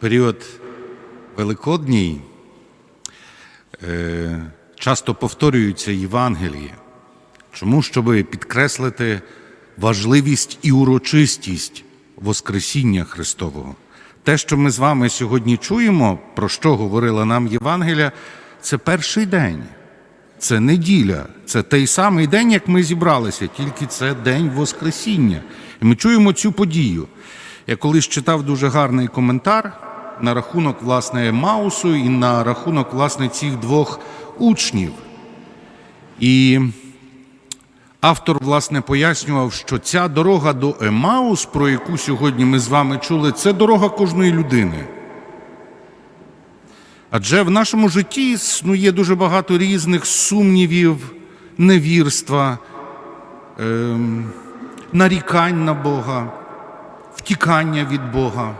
період Великодній е, часто повторюються Євангелії. Чому? Щоб підкреслити важливість і урочистість Воскресіння Христового. Те, що ми з вами сьогодні чуємо, про що говорила нам Євангелія, це перший день, це неділя, це той самий день, як ми зібралися, тільки це день Воскресіння. І ми чуємо цю подію. Я колись читав дуже гарний коментар на рахунок власне Маусу і на рахунок власне цих двох учнів. І автор власне пояснював, що ця дорога до Емаус, про яку сьогодні ми з вами чули, це дорога кожної людини. Адже в нашому житті існує дуже багато різних сумнівів, невірства, ем, нарікань на Бога, втікання від Бога.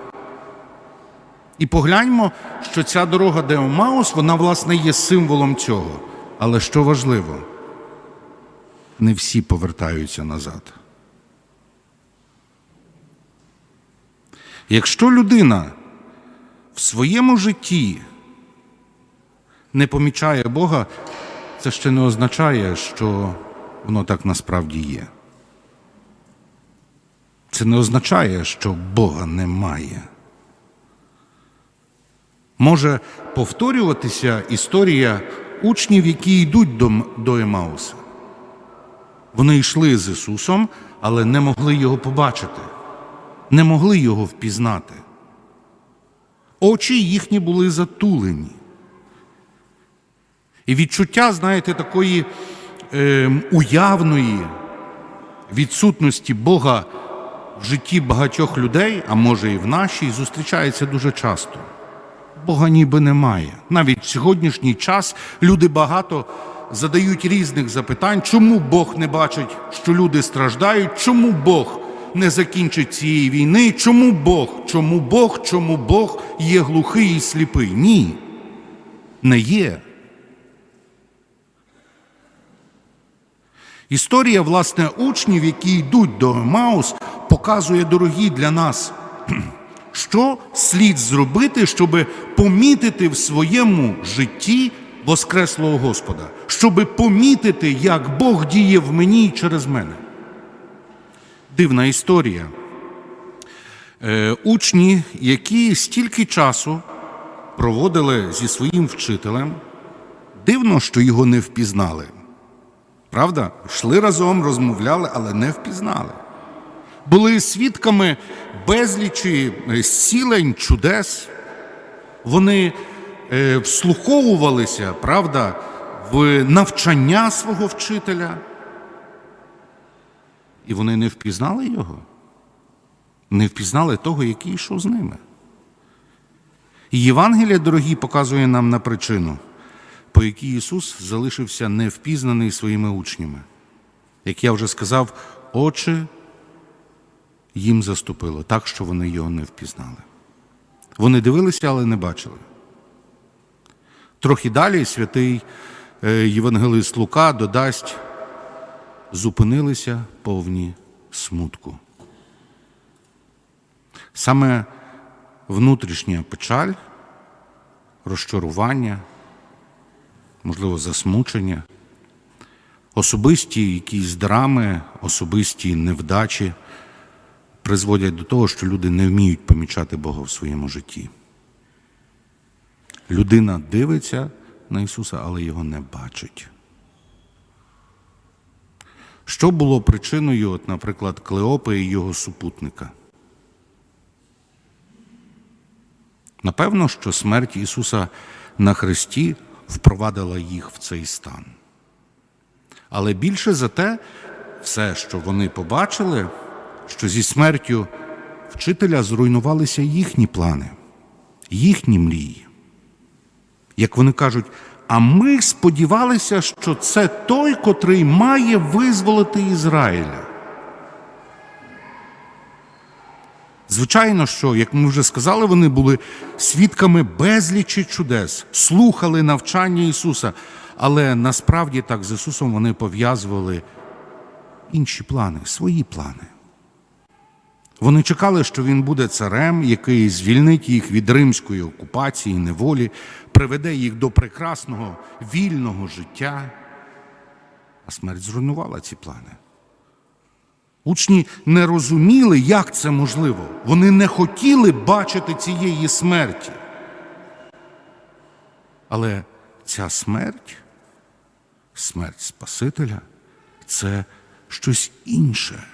І погляньмо, що ця дорога де Емаус, вона, власне, є символом цього. Але що важливо, не всі повертаються назад. Якщо людина в своєму житті не помічає Бога, це ще не означає, що воно так насправді є. Це не означає, що Бога немає. Може повторюватися історія учнів, які йдуть до, до Емауса. Вони йшли з Ісусом, але не могли його побачити, не могли його впізнати. Очі їхні були затулені. І відчуття, знаєте, такої е, уявної відсутності Бога в житті багатьох людей, а може і в нашій, зустрічається дуже часто. Бога ніби немає. Навіть в сьогоднішній час люди багато задають різних запитань, чому Бог не бачить, що люди страждають, чому Бог не закінчить цієї війни, чому Бог, чому Бог, чому Бог є глухий і сліпий? Ні, не є. Історія, власне, учнів, які йдуть до Емаус, показує дорогі для нас, що слід зробити, щоб помітити в своєму житті Воскреслого Господа, щоб помітити, як Бог діє в мені і через мене. Дивна історія. Е, учні, які стільки часу проводили зі своїм вчителем, дивно, що його не впізнали. Правда? Йшли разом, розмовляли, але не впізнали. Були свідками безлічі е, зцілень, чудес. Вони е, вслуховувалися, правда, в навчання свого вчителя. І вони не впізнали його, не впізнали того, який йшов з ними. І Євангелія, дорогі, показує нам на причину, по якій Ісус залишився невпізнаний своїми учнями. Як я вже сказав, очі їм заступило так, що вони його не впізнали. Вони дивилися, але не бачили. Трохи далі святий е, Євангелист Лука додасть, зупинилися повні смутку. Саме внутрішня печаль, розчарування, можливо, засмучення, особисті якісь драми, особисті невдачі призводять до того, що люди не вміють помічати Бога в своєму житті. Людина дивиться на Ісуса, але його не бачить. Що було причиною, от, наприклад, Клеопи і його супутника? Напевно, що смерть Ісуса на Христі впровадила їх в цей стан. Але більше за те, все, що вони побачили, що зі смертю вчителя зруйнувалися їхні плани, їхні мрії. Як вони кажуть, а ми сподівалися, що це той, котрий має визволити Ізраїля. Звичайно, що, як ми вже сказали, вони були свідками безлічі чудес, слухали навчання Ісуса, але насправді так з Ісусом вони пов'язували інші плани, свої плани. Вони чекали, що він буде царем, який звільнить їх від римської окупації, неволі, приведе їх до прекрасного вільного життя. А смерть зруйнувала ці плани. Учні не розуміли, як це можливо. Вони не хотіли бачити цієї смерті. Але ця смерть, смерть Спасителя, це щось інше.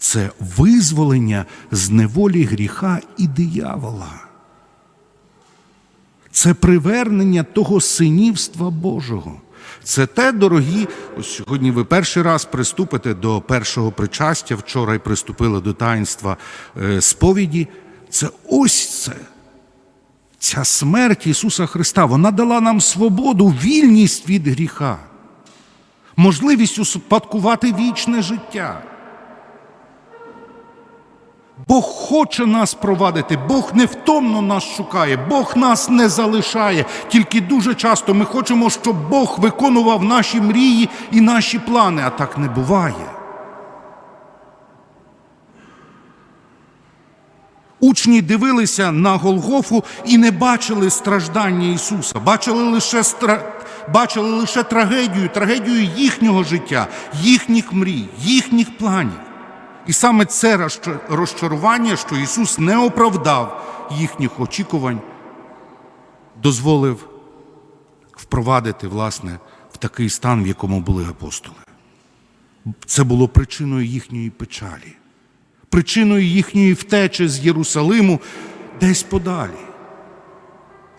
Це визволення з неволі гріха і диявола. Це привернення того синівства Божого. Це те, дорогі, ось сьогодні ви перший раз приступите до першого причастя, вчора й приступили до таїнства е, сповіді. Це ось це. Ця смерть Ісуса Христа, вона дала нам свободу, вільність від гріха, можливість успадкувати вічне життя. Бог хоче нас провадити, Бог невтомно нас шукає, Бог нас не залишає. Тільки дуже часто ми хочемо, щоб Бог виконував наші мрії і наші плани, а так не буває. Учні дивилися на Голгофу і не бачили страждання Ісуса, бачили лише, стра... бачили лише трагедію, трагедію їхнього життя, їхніх мрій, їхніх планів. І саме це розчарування, що Ісус не оправдав їхніх очікувань, дозволив впровадити, власне, в такий стан, в якому були апостоли. Це було причиною їхньої печалі, причиною їхньої втечі з Єрусалиму десь подалі.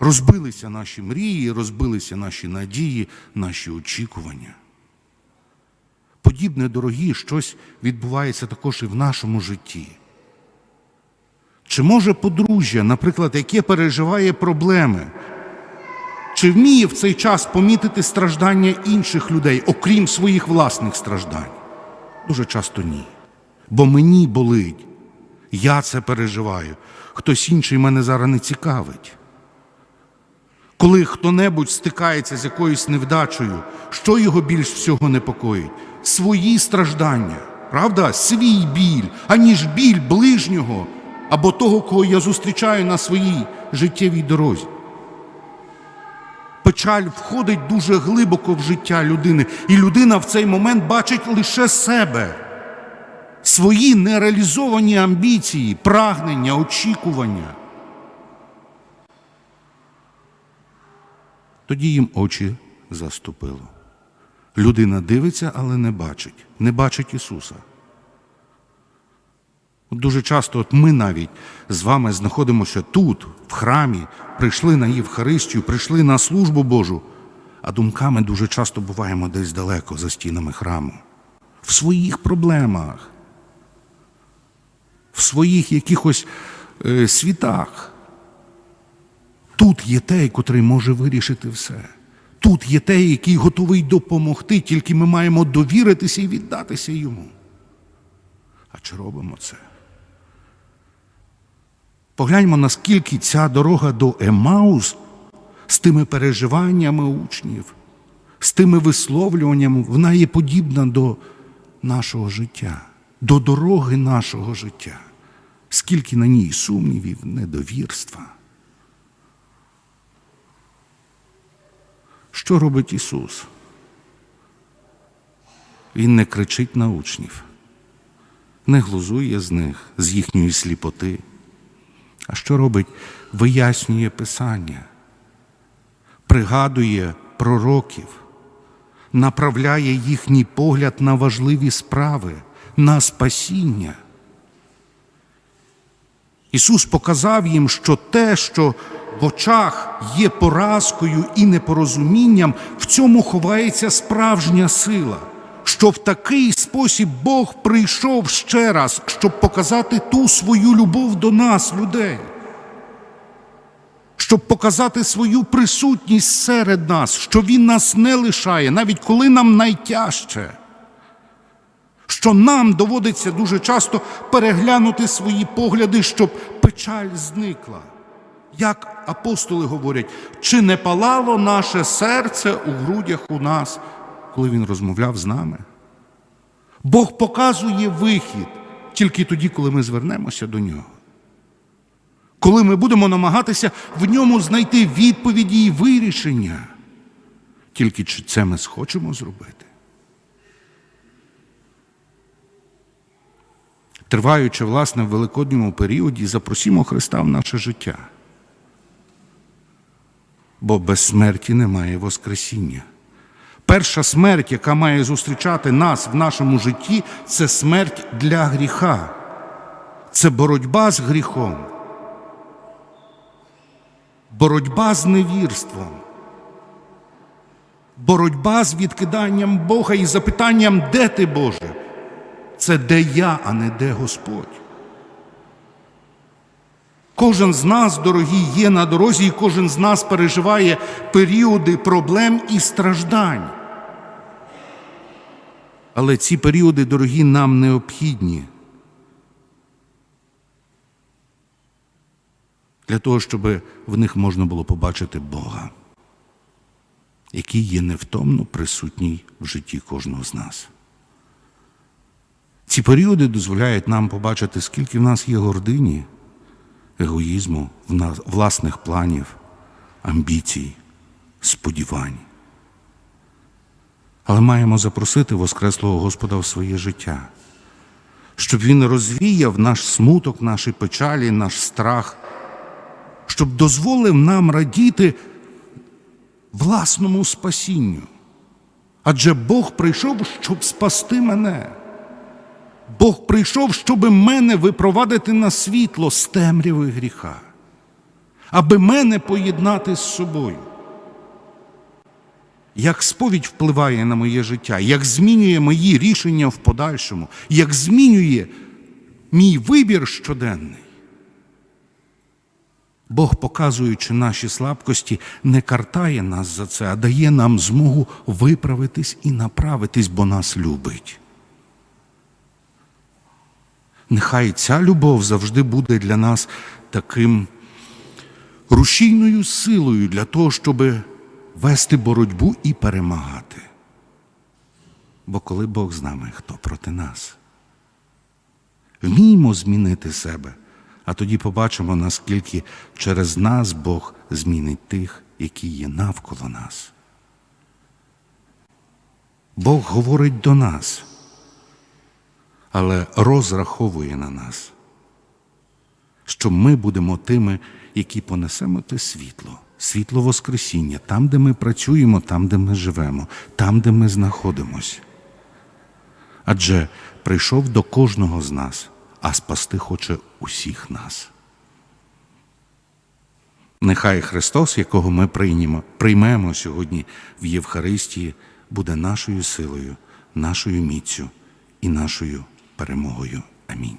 Розбилися наші мрії, розбилися наші надії, наші очікування. Подібне, дорогі, щось відбувається також і в нашому житті. Чи може подружжя, наприклад, яке переживає проблеми, чи вміє в цей час помітити страждання інших людей, окрім своїх власних страждань? Дуже часто ні. Бо мені болить, я це переживаю, хтось інший мене зараз не цікавить. Коли хто-небудь стикається з якоюсь невдачею, що його більш всього непокоїть? Свої страждання, правда? Свій біль, аніж біль ближнього або того, кого я зустрічаю на своїй життєвій дорозі. Печаль входить дуже глибоко в життя людини, і людина в цей момент бачить лише себе, свої нереалізовані амбіції, прагнення, очікування. Тоді їм очі заступило. Людина дивиться, але не бачить, не бачить Ісуса. От Дуже часто от ми навіть з вами знаходимося тут, в храмі, прийшли на Євхаристію, прийшли на службу Божу, а думками дуже часто буваємо десь далеко за стінами храму, в своїх проблемах, в своїх якихось е, світах. Тут є той, котрий може вирішити все. Тут є той, який готовий допомогти, тільки ми маємо довіритися і віддатися йому. А чи робимо це? Погляньмо, наскільки ця дорога до Емаус з тими переживаннями учнів, з тими висловлюваннями, вона є подібна до нашого життя, до дороги нашого життя. Скільки на ній сумнівів, недовірства. Що робить Ісус? Він не кричить на учнів, не глузує з них, з їхньої сліпоти. А що робить? Вияснює Писання, пригадує пророків, направляє їхній погляд на важливі справи, на спасіння. Ісус показав їм, що те, що в очах є поразкою і непорозумінням, в цьому ховається справжня сила, що в такий спосіб Бог прийшов ще раз, щоб показати ту свою любов до нас, людей, щоб показати свою присутність серед нас, що Він нас не лишає, навіть коли нам найтяжче. Що нам доводиться дуже часто переглянути свої погляди, щоб печаль зникла. Як апостоли говорять, чи не палало наше серце у грудях у нас, коли він розмовляв з нами? Бог показує вихід, тільки тоді, коли ми звернемося до нього. Коли ми будемо намагатися в ньому знайти відповіді і вирішення. Тільки чи це ми схочемо зробити? Триваючи, власне, в великодньому періоді, запросімо Христа в наше життя. Бо без смерті немає Воскресіння. Перша смерть, яка має зустрічати нас в нашому житті, це смерть для гріха. Це боротьба з гріхом. Боротьба з невірством. Боротьба з відкиданням Бога і запитанням, де ти, Боже? Це де я, а не де Господь. Кожен з нас, дорогі, є на дорозі, і кожен з нас переживає періоди проблем і страждань. Але ці періоди, дорогі, нам необхідні для того, щоб в них можна було побачити Бога, який є невтомно присутній в житті кожного з нас. Ці періоди дозволяють нам побачити, скільки в нас є гордині, егоїзму, власних планів, амбіцій, сподівань. Але маємо запросити Воскреслого Господа в своє життя, щоб Він розвіяв наш смуток, наші печалі, наш страх, щоб дозволив нам радіти власному спасінню. Адже Бог прийшов, щоб спасти мене. Бог прийшов, щоб мене випровадити на світло з темряви гріха, аби мене поєднати з собою. Як сповідь впливає на моє життя, як змінює мої рішення в подальшому, як змінює мій вибір щоденний. Бог, показуючи наші слабкості, не картає нас за це, а дає нам змогу виправитись і направитись, бо нас любить. Нехай ця любов завжди буде для нас таким рушійною силою для того, щоб вести боротьбу і перемагати. Бо коли Бог з нами, хто проти нас? Вміємо змінити себе, а тоді побачимо, наскільки через нас Бог змінить тих, які є навколо нас. Бог говорить до нас але розраховує на нас, що ми будемо тими, які понесемо те світло, світло Воскресіння, там, де ми працюємо, там, де ми живемо, там, де ми знаходимося. Адже прийшов до кожного з нас, а спасти хоче усіх нас. Нехай Христос, якого ми приймемо, приймемо сьогодні в Євхаристії, буде нашою силою, нашою міцю і нашою перемогою. Амінь.